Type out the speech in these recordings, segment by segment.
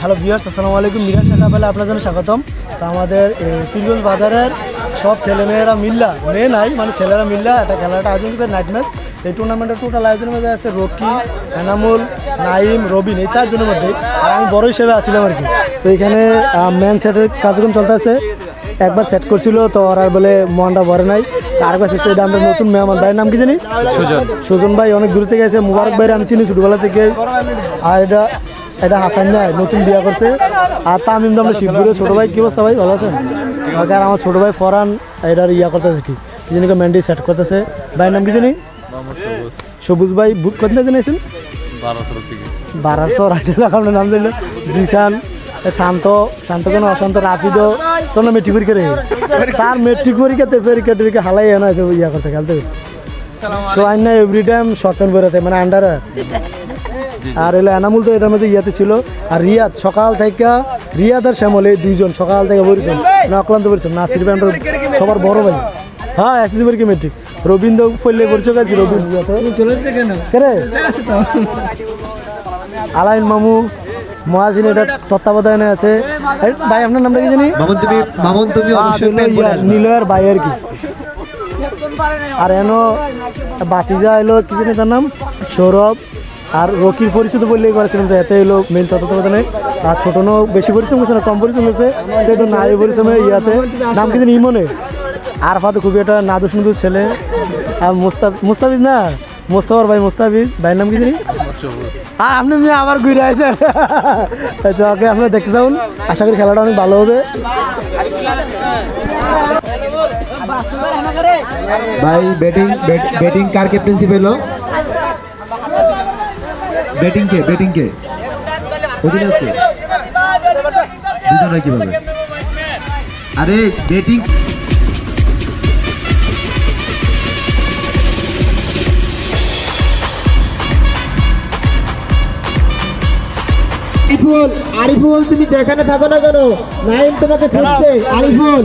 Hello viewers আসসালামু আলাইকুম। মিরাজ শাখাবেলা আপনার জন্য স্বাগতম। তো আমাদের পীরগঞ্জ বাজারের সব ছেলেমেয়েরা মিল্লা মেয়ে নাই মানে ছেলেরা মিল্লা একটা খেলাটা আয়োজন করছে নাইট ম্যাচ এই টুর্নামেন্টের টোটাল আয়োজনের মধ্যে আছে রকি এনামুল নাইম রবিন এই চারজনের মধ্যে আর আমি বড় হিসেবে আসছিলাম আর কি। তো এখানে ম্যান সেটের কার্যক্রম চলতেছে। একবার সেট করছিল তো ওরা বলে মনটা ভরে নাই। আরেকবার শেষে এটা নতুন মেহমান। ভাইয়ের নাম কি জানি? সুজন। সুজন ভাই অনেক দূর থেকে এসে মুবারক ভাইয়ের আমি চিনি ছোটবেলা থেকে। আর এটা এটা হাসান ভাই নতুন বিয়া করছে। আর তামিম আমরা শিবপুরের ছোট ভাই। কি অবস্থা ভাই? ভালো আছেন? আচ্ছা, আর আমার ছোট ভাই ফরান এটার ইয়া করতেছে কি? কি জানি ম্যান্ডি সেট করতেছে। ভাইয়ের নাম কি জানি? সবুজ ভাই বুক করতে জানিয়েছেন? বারোশো রাজ্য আপনার নাম জানলো জিসান শান্ত শান্ত কেন? অশান্ত রাফিদ তোর না মেট্রিক পরীক্ষা রে তার মেট্রিক পরীক্ষাতে পরীক্ষা টরীক্ষা হালাই এনে আছে ইয়া করতে খেলতে। তো আইন না এভরি টাইম শর্ট বেরোতে মানে আন্ডার আর এলো এনামুল তো এটার মধ্যে ইয়াতে ছিল। আর রিয়াদ সকাল থেকে রিয়াদ আর শ্যামল এই দুইজন সকাল থেকে বলেছেন না অক্লান্ত বলেছেন নাসির ব্যান্ডার সবার বড় ভাই। হ্যাঁ এসএসসি পরীক্ষা মেট্রিক রবীন্দ্র পড়লে পরিচয় গেছি রবীন্দ্র আলাইন মামু মহাজিন এটা তত্ত্বাবধানে আছে। ভাই আপনার নামটা কি জানি? মামুন তুমি মামুন। নীলয়ের ভাই আর কি। আর এনো বাতিজা এলো কি জানি তার নাম? সৌরভ। আর রকির পরিচিত বললেই করেছিলাম যে এতে এলো মেন তত্ত্বাবধানে আর ছোট নো বেশি পরিশ্রম করছে না, কম পরিশ্রম করছে। একটু নাই পরিশ্রমে ইয়াতে। নাম কি জানি ইমনে? আর ফাতে খুবই একটা নাদু সুন্দর ছেলে। আর মুস্তাফ মুস্তাফিজ না? মোস্তফার ভাই মুস্তাফিজ। ভাইয়ের নাম কি জানি? আর আপনি মেয়ে আবার ঘুরে আসেন আচ্ছা ওকে আপনারা দেখতে যান আশা করি খেলাটা অনেক ভালো হবে। ভাই ব্যাটিং ব্যাটিং কার ক্যাপ্টেন্সি পেল? ব্যাটিং কে ব্যাটিং কে অধিনায়ক কে দুজনে কীভাবে? আরে ব্যাটিং আরিফুল আরিফুল তুমি যেখানে থাকো না কেন? নাইম তোমাকে খুঁজছে। আরিফুল।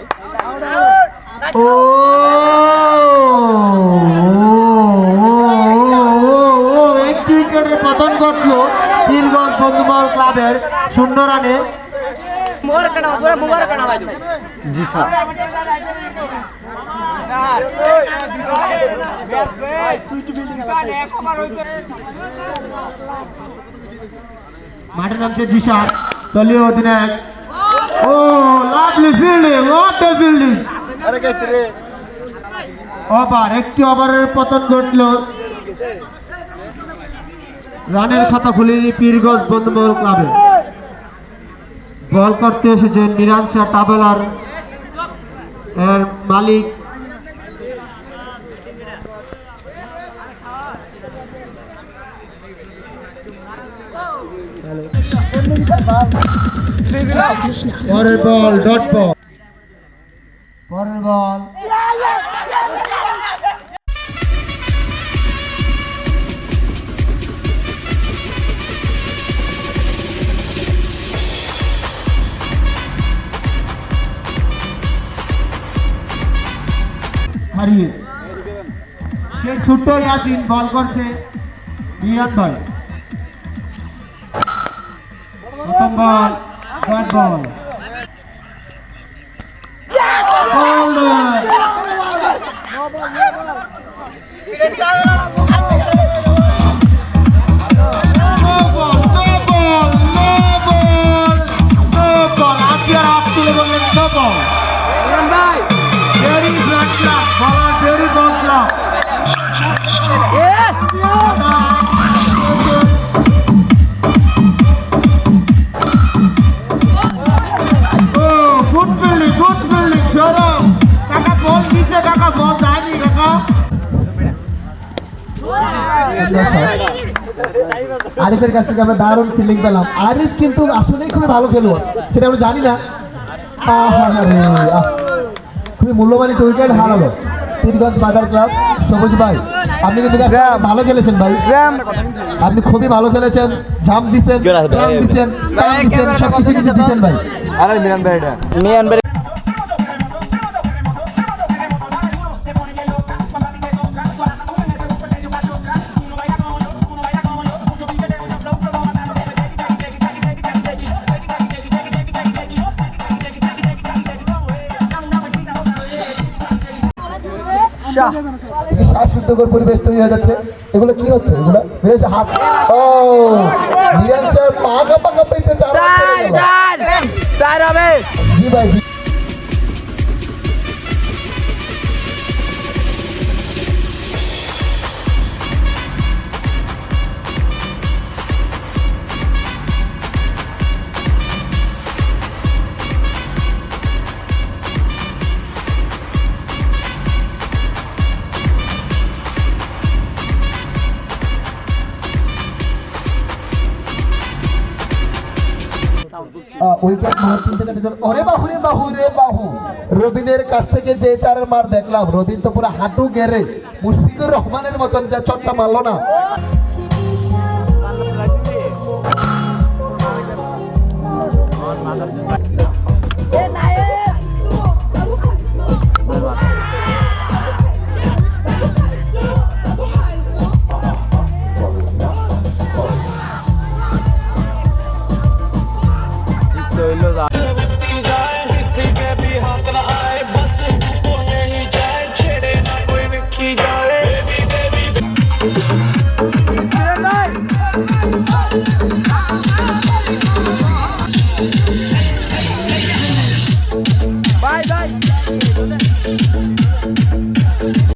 মাঠে নামছে জিশান দলীয় অধিনায়ক। ও lovely fielding what a fielding over একটি ওভারের পতন ঘটল। রানের খাতা খুলেনি পীরগঞ্জ ক্লাবে। বল করতে এসেছেন নিরাংশা টাবেলার এর মালিক। পরের বল ডট বল। পরের বল। হারিয়ে সে ছোট্ট ইয়াসিন বল করছে বিরাট ভাই। প্রথম বল আরিফের কাছ থেকে আমরা দারুণ ফিল্ডিং পেলাম। আরিফ কিন্তু আসলেই খুবই ভালো খেলোয়াড় সেটা আমরা জানি না। খুবই মূল্যবান একটা উইকেট হারালো পীরগঞ্জ বাজার ক্লাব সবুজ ভাই আপনি কিন্তু ভালো খেলেছেন ভাই। আপনি খুবই ভালো খেলেছেন ঝাম দিচ্ছেন দিচ্ছেন দিচ্ছেন সব কিছু দিচ্ছেন ভাই। মিয়ান ভাই কি শ্বাসরুদ্ধকর পরিবেশ তৈরি হয়ে যাচ্ছে? এগুলো কি হচ্ছে? এগুলো বেশ হাত। ও মিরান স্যার পা কাপা কাপাইতে। চার হবে জি ভাই উইকেট রে বাহু রবিনের কাছ থেকে যে চারের মার দেখলাম রবীন্দ্র তো পুরো হাঁটু গেড়ে মুশফিকুর রহমানের মতন যা চটটা মারলো না।